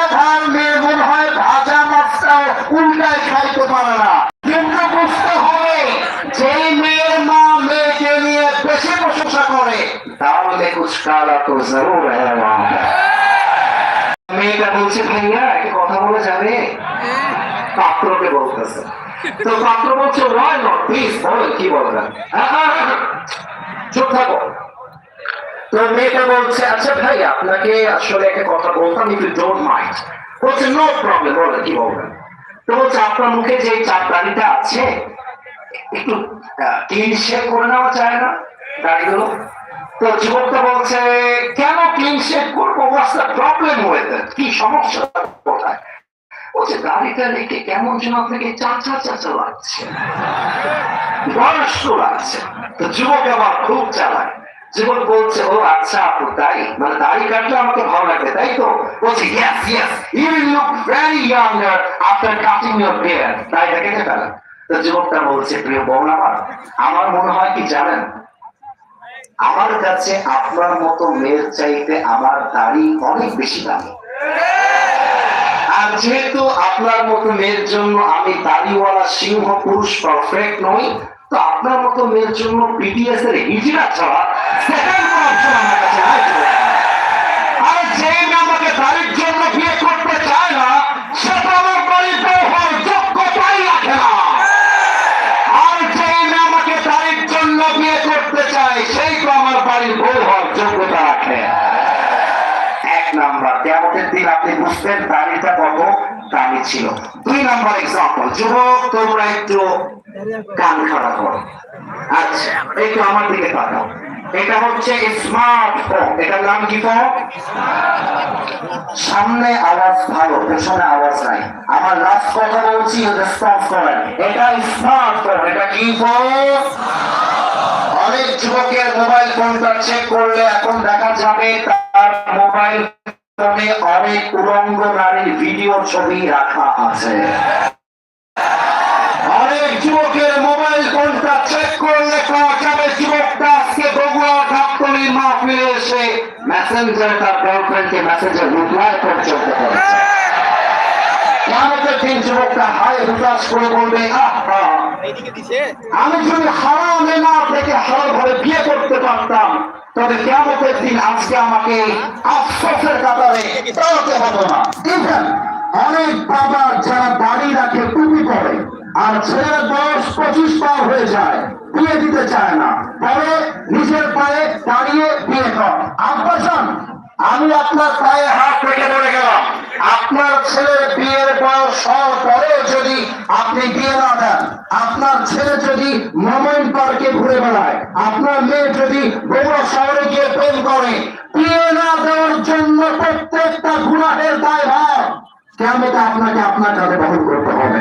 কাটা ধান নির্গুণ হয় ভাজা মাছটা উল্টায় খাইতে পারে না। কিন্তু বুঝতে হবে যে মেয়ের মা মেয়েকে নিয়ে বেশি প্রশংসা করে তাহলে কুচকালা তো জরুর হ্যাঁ। মেয়েটা বলছে, ভাইয়া, একটা কথা বলে যাবে? পাত্রকে বলতেছে। তো পাত্র বলছে ওয়াই নট প্লিজ বল কি বলবেন চুপ থাকো মেয়েটা বলছে আচ্ছা ভাই, আপনাকে আসলে একটা কথা বলতাম ইফ ইউ ডোন্ট মাইন্ড বলছে নো প্রবলেম বলেন কি বলবেন? তো বলছে, আপনার মুখে যে চার দাড়িটা আছে, একটু ক্লিন শেভ করে নেওয়া যায় না দাড়িগুলো? তো যুবকটা বলছে, কেন ক্লিন শেভ করব? হোয়াটস দ্য প্রবলেম হয়েছে কি সমস্যা কোথায়? বলছে, দাড়িটা রেখে কেমন যেন আপনাকে চাচা চাচা লাগছে। বয়স্ক লাগছে। তো যুবক আবার খুব চালায় যুবক বলছে, ও আচ্ছা আপু, তাই? মানে দাড়ি কাটলে আমাকে ভালো লাগবে তাই তো? বলছে yes yes you look very younger after cutting your beard দাড়িটা কেটে ফেলেন তো যুবকটা বলছে, প্রিয় বোন আমার আমার মনে হয় কি জানেন? আমার কাছে আপনার মতো মেয়ের চাইতে আমার দাড়ি অনেক বেশি দামি। আর যেহেতু আপনার মতো মেয়ের জন্য আমি দাড়িওয়ালা সিংহ পুরুষ পারফেক্ট নই তো আপনার মতো মেয়ের জন্য বিটিএস এর হিজড়া ছাড়া সেকেন্ড অপশন আমার কাছে নাই। আর যে আমাকে দাড়ির জন্য বিয়ে করতে চায় না সেটা আমার বাড়িতে হওয়ার যোগ্যতাই রাখে না। আর যে আমাকে দাড়ির জন্য বিয়ে করতে চায়, সেই তো আমার বাড়ির বউ হওয়ার যোগ্যতা রাখে। এক নাম্বার, কেমতের দিন আপনি বুঝতেন দাড়িটা কত দামি ছিল। দুই নাম্বার এক্সাম্পল যুবক, তোমরা একটু কান খাড়া করো আচ্ছা একটু আমার দিকে তাকাও। এটা হচ্ছে স্মার্টফোন এটার নাম কি ফোন সামনে আওয়াজ ভালো, পেছনে আওয়াজ নাই। আমার লাস্ট কথা বলছি রেসপন্স করেন। এটা স্মার্টফোন এটা কি ফোন অনেক যুবকের মোবাইল ফোনটা চেক করলে এখন দেখা যাবে তার মোবাইল ফোনে অনেক উলঙ্গ নারীর ভিডিও ছবি রাখা আছে। অনেক যুবকের মোবাইল ফোনটা চেক করলে পাওয়া যাবে যুবকটা। আজকে মাহফিলে এসে মেসেঞ্জার তার গার্লফ্রেন্ডকে মেসেঞ্জার রিপ্লাই আমি যদি হারামে না থেকে হারাম ঘরে বিয়ে করতে পারতাম, তবে কেমতের দিন আজকে আমাকে আফসোসের কাতারে অনেক বাবা যারা বাড়ি রাখে আর ছেলের বয়স পঁচিশ পার হয়ে যায়, বিয়ে দিতে চায় না। পরে নিজের পায়ে দাঁড়িয়ে বিয়ে কর। আব্বাসান আমি আপনার পায়ে হাত রেখে বলে গেলাম। আপনার ছেলের বিয়ের বয়স হওয়ার পরেও যদি আপনি বিয়ে না দেন, আপনার ছেলে যদি মোমেন্ট পার্কে ঘুরে বেড়ায়, আপনার মেয়ে যদি বগুড়া শহরে গিয়ে প্রেম করে, বিয়ে না দেওয়ার জন্য প্রত্যেকটা গুণাহের দায় ভার কেমন আপনাকে আপনার কাছে বহন করতে হবে?